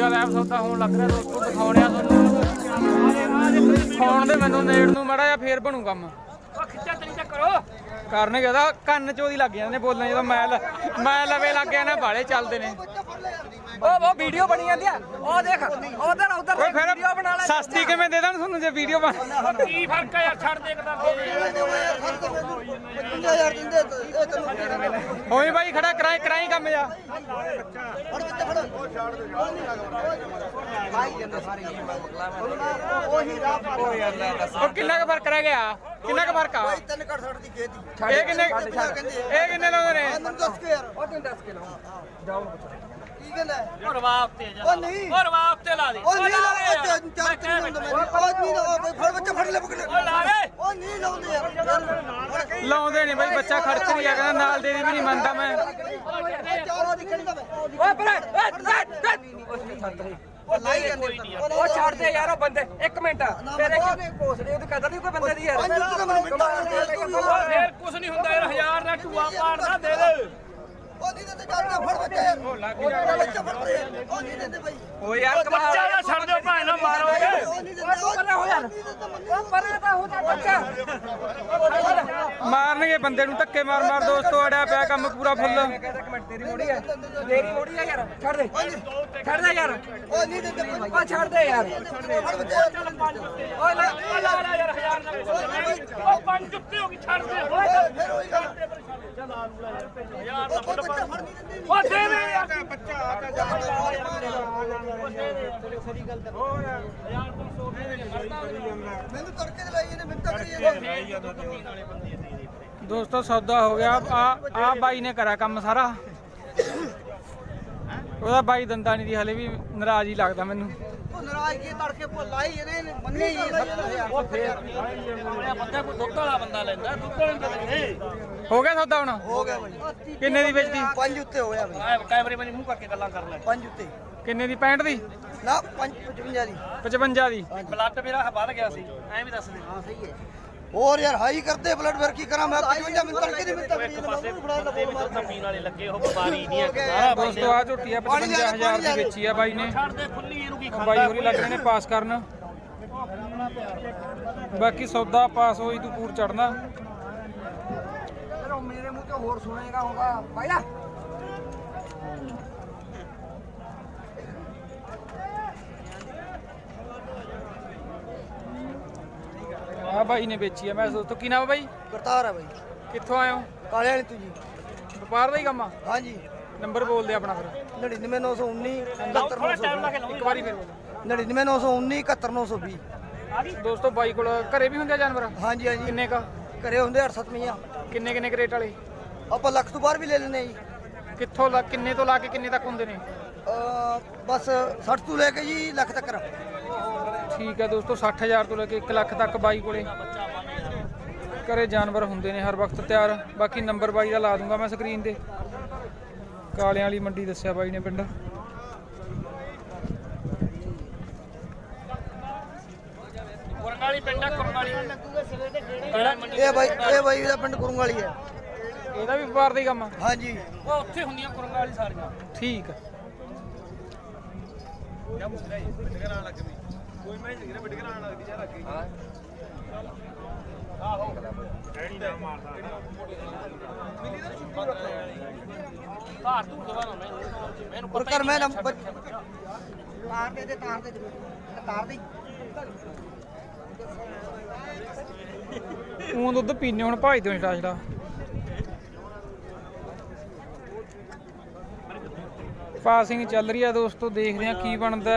ਦੂਜਾ ਲੈਬ ਸੌਦਾ ਹੋਣ ਲੱਗ ਰਿਹਾ ਦੋਸਤੋ ਦਿਖਾਉਣਿਆ ਤੁਹਾਨੂੰ। ਖਾਣ ਦੇ ਮੈਨੂੰ ਨੇੜ ਨੂੰ ਮੜਾ ਜਾਂ ਫੇਰ ਬਣੂ ਕੰਮ। ਉਹ ਖਿੱਚਾ ਤਰੀ ਚੱਕ ਕਰੋ। ਕਰਨਗੇ ਉਹਦਾ? ਕੰਨ ਚੋਦੀ ਲੱਗ ਜਾਂਦੇ ਨੇ ਬੋਲਣ ਜਦੋਂ ਮੈਲ ਮੈਂ ਲਵੇ ਲੱਗ ਗਿਆ ਨਾ ਬਾਲੇ ਚੱਲਦੇ ਨੇ। ਉਹ ਉਹ ਵੀਡੀਓ ਬਣੀ ਜਾਂਦੀ ਆ। ਉਹ ਦੇਖ ਉਧਰ ਉਧਰ ਓਏ ਫਿਰ ਸਸਤੀ ਕਿਵੇਂ ਦੇ ਦੇਣ ਤੁਹਾਨੂੰ ਜੇ ਵੀਡੀਓ ਬਣ ਕੀ ਫ਼ਰਕ ਆ ਯਾਰ ਛੱਡ ਦੇ ਕਿਦਾਂ ਹੋਈ ਬਾਈ ਖੜਾ ਕਰਾਈ ਕਰਾਈ ਕੰਮ ਉਹ ਕਿੰਨਾ ਕੁ ਫ਼ਰਕ ਰਹਿ ਗਿਆ? ਕਿੰਨਾ ਕੁ ਫ਼ਰਕ ਆ? ਤਿੰਨ ਘੱਟ ਛੱਡ ਦੀ ਖੇਤ। ਦੀ ਇਹ ਕਿੰਨੇ ਇਹ ਕਿੰਨੇ ਲਾਉਂਦੇ ਨੇ? ਮੈਨੂੰ ਦੱਸ ਕੇ ਯਾਰ। ਉਹ ਤੈਨੂੰ ਦੱਸ ਕੇ ਲਾਉਂ ਕੀ ਗੱਲ ਹੈ? ਉਹ ਰਵਾਬ ਤੇ ਜਾ ਉਹ ਨਹੀਂ। ਉਹ ਰਵਾਬ ਤੇ ਲਾ ਦੇ। ਉਹ ਨਹੀਂ ਲਾ ਦੇ। ਲਾਉਂਦੇ ਯਾਰ। ਚਾਰ ਤਿੰਨ ਹੁੰਦਾ ਮੈਂ ਉਹ ਨਹੀਂ ਲਾਉਂਦੇ। ਫੜ ਬੱਚਾ ਫੜ ਲੈ ਪਕੜ ਉਹ ਲਾ ਦੇ। ਉਹ ਨਹੀਂ ਲਾਉਂਦੇ ਯਾਰ। ਲਾਉਂਦੇ ਨਹੀਂ ਬਾਈ ਬੱਚਾ ਖਰਚ ਨਹੀਂ ਆ ਕਹਿੰਦਾ ਨਾਲ ਦੇ ਦੀ ਵੀ ਨਹੀਂ ਮੰਨਦਾ ਮੈਂ। ਚਾਰੋਂ ਦੀ ਖੜੀ ਦਾ ਮੈਂ ਓਏ। ਪਰੇ ਉਹ ਲਾਈ ਜਾਂਦੇ ਉਹ ਛੱਡ ਦੇ ਯਾਰ ਉਹ ਬੰਦੇ। ਇੱਕ ਮਿੰਟ। ਤੇਰੇ ਕੀ ਕੋਸਦੇ ਉਹਦੀ ਕਦਰ ਨਹੀਂ ਕੋਈ ਬੰਦੇ ਦੀ ਯਾਰ ਪੰਜ ਮਿੰਟਾਂ। ਫੇਰ ਕੁਝ ਨਹੀਂ ਹੁੰਦਾ ਯਾਰ ਹਜ਼ਾਰ ਦਾ ਟੂਆ ਪਾੜਦਾ ਦੇ ਦੇ। ਉਹ ਨਹੀਂ ਬੱਚਾ ਯਾਰ ਉਹ ਬੱਚਾ ਭਾਈ ਓ ਨਾ ਛੱਡ ਦਿਓ ਭਾਵੇਂ ਨਾ ਮਾਰੋਗੇ ਉਹ ਪਰੇ ਹੋ ਯਾਰ ਉਹ ਪਰੇ ਤਾਂ ਹੋ ਜਾ ਬੱਚਾ ਮਾਰਨਗੇ ਬੰਦੇ ਨੂੰ, ਧੱਕੇ ਮਾਰ ਮਾਰ ਦੋਸਤੋ, ਅੜਿਆ ਪਿਆ ਕੰਮ ਪੂਰਾ ਫੁੱਲ। ਇੱਕ ਤੇਰੀ ਮੋੜੀ ਹੈ ਤੇਰੀ ਮੋੜੀ ਹੈ ਯਾਰ ਛੱਡ ਦੇ ਛੱਡ ਦੇ ਯਾਰ ਉਹ ਨਹੀਂ ਦਿੰਦੇ ਉਹ ਛੱਡ ਦੇ ਯਾਰ ਓਏ ਲੈ ਲਾ ਲਾ ਯਾਰ ਹਜ਼ਾਰ ਦਾ ਉਹ ਪੰਜ ਉੱਤੇ ਹੋ ਗਈ ਛੱਡ ਦੇ ਓਏ ਫਿਰ ਉਹੀ ਗੱਲ ਯਾਰ ਦਾ ਉਹ ਬੱਚਾ ਫੜ ਨਹੀਂ ਦਿੰਦੇ ਉਹ ਦੇ ਦੇ ਯਾਰ ਮੈਨੂੰ ਤੜਕੇ ਤੇ ਲਾਈ। ਇਹਨੇ ਮਿੰਟਾਂ ਕਰੀ ਜਾਂਦਾ ਦੋਸਤੋ ਸੌਦਾ ਹੋ ਗਿਆ। ਆ ਆ ਬਾਈ ਨੇ ਕਰਾ ਕੰਮ ਸਾਰਾ। ਉਹਦਾ ਬਾਈ ਦੰਦਾ ਨਹੀਂ ਦੀ ਹਲੇ ਵੀ ਨਾਰਾਜ਼ ਹੀ ਲੱਗਦਾ ਮੈਨੂੰ। ਉਹ ਨਾਰਾਜ਼ ਕੀ ਤੜਕੇ ਭੁੱਲ ਆਈ ਇਹਨੇ ਮੰਨੇ ਹੀ 70000 ਉਹ ਫੇਰ ਬੰਦਾ ਕੋਈ ਦੁੱਧ ਵਾਲਾ ਬੰਦਾ ਲੈਂਦਾ ਦੁੱਧ ਵਾਲੇ ਬੰਦੇ ਹੋ ਗਿਆ ਸੌਦਾ ਹੁਣ? ਹੋ ਗਿਆ ਭਾਈ ਕਿੰਨੇ ਦੀ ਵੇਚਦੀ ਪੰਜ ਉੱਤੇ ਹੋਇਆ ਭਾਈ ਆ ਕੈਮਰੇ ਮੇ ਮੂੰਹ ਕਰਕੇ ਗੱਲਾਂ ਕਰ ਲੈ। ਪੰਜ ਉੱਤੇ। ਕਿੰਨੇ ਦੀ? 65 ਦੀ? ਨਾ ਪੰਜ 55 ਦੀ। 55 ਦੀ। ਬਲੱਡ ਮੇਰਾ ਵੱਧ ਗਿਆ ਸੀ ਐਂ ਵੀ ਦੱਸ ਦੇ। ਹਾਂ ਸਹੀ ਹੈ। ਹੋਰ ਯਾਰ ਹਾਈ ਕਰਦੇ ਬਲੱਡ ਫਿਰ ਕੀ ਕਰਾਂ? ਮੈਂ 55 ਮਿੰਟ ਤੜਕੇ ਦੀ ਮਿੰਟ ਮੈਂ ਫੜਾ ਬੰਦੇ ਵੀ ਦੁੱਧ ਪੀਣ ਵਾਲੇ ਲੱਗੇ ਉਹ ਨਹੀਂ ਹੈ ਗਿਆ ਦੋਸਤੋ ਆ ਝੋਟੀ ਆ 55000 ਦੀ ਵੇਚੀ ਆ ਬਾਈ ਨੇ। ਛੱਡ ਦੇ ਖੁੱਲੀ ਇਹਨੂੰ ਕੀ ਬਾਈ ਹੋਰੀ ਲੱਗ ਰਹੇ ਨੇ ਪਾਸ ਕਰਨ। ਬਾਕੀ ਸੌਦਾ ਪਾਸ ਹੋਈ ਤੂੰ ਪੂਰ ਚੜਨਾ ਮੇਰੇ ਮੂੰਹ ਤੇ ਹੋਰ ਸੁਣੇਗਾ ਹੋਗਾ ਭਾਈ ਨਾ ਆ ਬਾਈ ਨੇ ਵੇਚੀ ਆ ਮੈਂ ਦੋਸਤੋ ਕੀ ਨਾਮ ਆ ਬਾਈ? ਕਰਤਾਰ ਹੈ ਭਾਈ ਕਿੱਥੋਂ ਆਏ ਹੋ? ਕਾਲੇ ਵਾਲੀ ਤੂੰ ਜੀ। ਵਪਾਰ ਦਾ ਹੀ ਕੰਮ ਆ? ਹਾਂਜੀ। ਨੰਬਰ ਬੋਲ ਦੇ ਆਪਣਾ ਫਿਰ। 99919 ਥੋੜਾ ਟਾਈਮ ਲਾ ਕੇ ਲਾਉਂ। ਇੱਕ ਵਾਰੀ ਫਿਰ ਬੋਲ। 99919 71920 ਆ ਗਈ? ਦੋਸਤੋ ਬਾਈ ਕੋਲ ਘਰੇ ਵੀ ਹੁੰਦੇ ਆ ਜਾਨਵਰ? ਹਾਂਜੀ ਹਾਂਜੀ। ਕਿੰਨੇ ਕਾ? ਘਰੇ ਹੁੰਦੇ 8-7 ਮੀਆਂ ਕਿੰਨੇ ਕਿੰਨੇ ਕਰੇਟ ਵਾਲੇ? ਆਪਾਂ ਲੱਖ ਤੋਂ ਬਾਹਰ ਵੀ ਲੈ ਲੈਨੇ ਜੀ। ਕਿੱਥੋਂ ਲਾ ਕਿੰਨੇ ਤੋਂ ਲਾ ਕੇ ਕਿੰਨੇ ਤੱਕ ਹੁੰਦੇ ਨੇ? ਅਹ ਬਸ 60 ਤੋਂ ਲੈ ਕੇ ਜੀ ਲੱਖ ਤੱਕ। ਠੀਕ ਹੈ ਦੋਸਤੋ 60000 ਤੋਂ ਲੈ ਕੇ 1 ਲੱਖ ਤੱਕ ਬਾਈ ਕੋਲੇ। ਘਰੇ ਜਾਨਵਰ ਹੁੰਦੇ ਨੇ ਹਰ ਵਕਤ ਤਿਆਰ। ਬਾਕੀ ਨੰਬਰ ਬਾਈ ਦਾ ਲਾ ਦੂੰਗਾ ਮੈਂ ਸਕਰੀਨ ਤੇ। ਕਾਲਿਆਂ ਵਾਲੀ ਮੰਡੀ ਦੱਸਿਆ ਬਾਈ ਨੇ ਪਿੰਡ। ਕੁਰੰਗ ਵਾਲੀ ਪਿੰਡ ਆ ਕੁਰੰਗ ਵਾਲੀ ਕਿਹੜਾ ਮੰਡੀ? ਇਹ ਬਾਈ ਇਹ ਬਾਈ ਦਾ ਪਿੰਡ ਕੁਰੰਗ ਵਾਲੀ ਹੈ। ਇਹਦਾ ਵੀ ਵਪਾਰ ਦਾ ਹੀ ਕੰਮ ਆ। ਹਾਂਜੀ। ਉਹ ਉੱਥੇ ਹੁੰਦੀਆਂ ਕੁਰੰਗ ਵਾਲੀ ਸਾਰੀਆਂ। ਠੀਕ ਆ। ਧਾਰ ਤੂੰ ਦਵਾ ਨਾ ਮੈਨੂੰ ਪਰ ਕਰ ਮੈਂ ਨੰਬਰ ਤਾਰ ਦੇ ਦੇ ਤਾਰ ਦੇ ਤਾਰ ਦੇ ਉਹ ਦੁੱਧ ਪੀਨੇ ਹੁਣ ਭਾਈ ਤੋਂ ਛੜਾ ਛੜਾ। ਪਾਸਿੰਗ ਚੱਲ ਰਹੀ ਆ ਦੋਸਤੋ ਦੇਖਦੇ ਆ ਕੀ ਬਣਦਾ।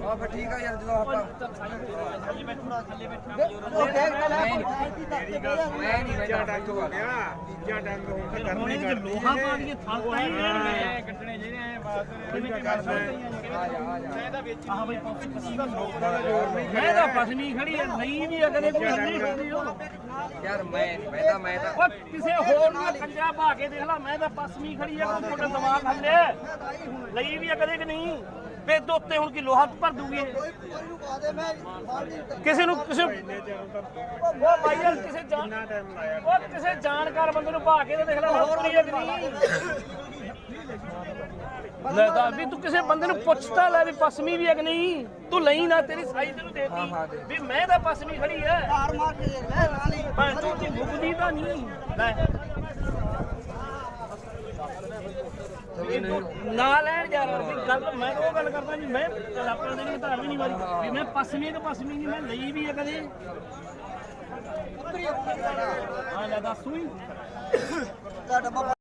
ਆ ਫਿਰ ਠੀਕ ਆ ਯਾਰ ਜਦੋਂ ਆਪਾਂ ਲੋਹਾ ਪਾ ਕੇ ਥਾਂ ਤਾਂ ਹੀ ਲੈਣਗੇ ਕੱਟਣੇ ਜਿਹੜੇ ਐ ਬਾਤ ਕਿਵੇਂ ਕਰਦਾ ਆਹ ਬਈ ਪੱਸੀ ਦਾ ਲੋਕਾਂ ਦਾ ਜ਼ੋਰ ਨਹੀਂ ਮੈਂ ਤਾਂ ਪਸਮੀ ਖੜੀ ਐ ਨਹੀਂ ਵੀ ਅਗਲੇ ਕੋਈ ਹੱਲੇ ਖੜੀ ਹੋ। ਯਾਰ ਮੈਂ ਮੈਂ ਤਾਂ ਮੈਂ ਤਾਂ ਉਹ ਕਿਸੇ ਹੋਰ ਨੂੰ ਪੰਜਾ ਪਾ ਕੇ ਦੇਖ ਲਾ ਮੈਂ ਤਾਂ ਪਸਮੀ ਖੜੀ ਐ ਕੋਈ ਤੁਹਾਡਾ ਦਿਮਾਗ ਹੱਲੇ ਲਈ ਵੀ ਅਗਲੇ ਕਿ ਨਹੀਂ? ਵੇ ਦੇ ਉੱਤੇ ਹੁਣ ਕੀ ਲੋਹਾ ਭਰ ਦੂਗੀ ਕਿਸੇ ਨੂੰ ਕਿਸੇ ਉਹ ਯਾਰ ਕਿਸੇ ਜਾਣ ਉਹ ਕਿਸੇ ਜਾਣਕਾਰ ਬੰਦੇ ਨੂੰ ਭਾ ਕੇ ਤੇ ਦੇਖ ਲੈ ਹੋਰ ਨਹੀਂ? ਲੈ ਤਾਂ ਵੀ ਤੂੰ ਕਿਸੇ ਬੰਦੇ ਨੂੰ ਪੁੱਛਤਾ ਲੈ ਵੀ ਪਸਮੀ ਵੀ ਹੈ ਕਿ ਨਹੀਂ? ਤੂੰ ਲਈ ਨਾ ਤੇਰੀ ਸਾਈ ਤੈਨੂੰ ਦੇਤੀ। ਵੀ ਮੈਂ ਤਾਂ ਪਸਮੀ ਖੜੀ ਐ ਮਾਰ ਮਾਰ ਕੇ ਦੇਖ ਲੈ ਨਾਲ ਹੀ। ਮੈਂ ਤੂੰ ਤੇ ਮੁਕਦੀ ਤਾਂ ਨਹੀਂ। ਲੈ ਵੀ ਤੂੰ ਨਾ ਲੈਣ ਯਾਰ ਵੀ ਗੱਲ ਮੈਂ ਉਹ ਗੱਲ ਕਰਦਾ ਜੀ, ਮੈਂ ਆਪਣਾ ਦੇ ਨਹੀਂ ਧਾਰ ਵੀ ਨਹੀਂ ਮਾਰੀ, ਵੀ ਮੈਂ ਪਸਮੀ ਤੇ ਪਸਮੀ ਨਹੀਂ, ਮੈਂ ਲਈ ਵੀ ਆ ਕਦੇ। ਹਾਂ, ਲੈ ਦੱਸ ਤੂੰ ਹੀ।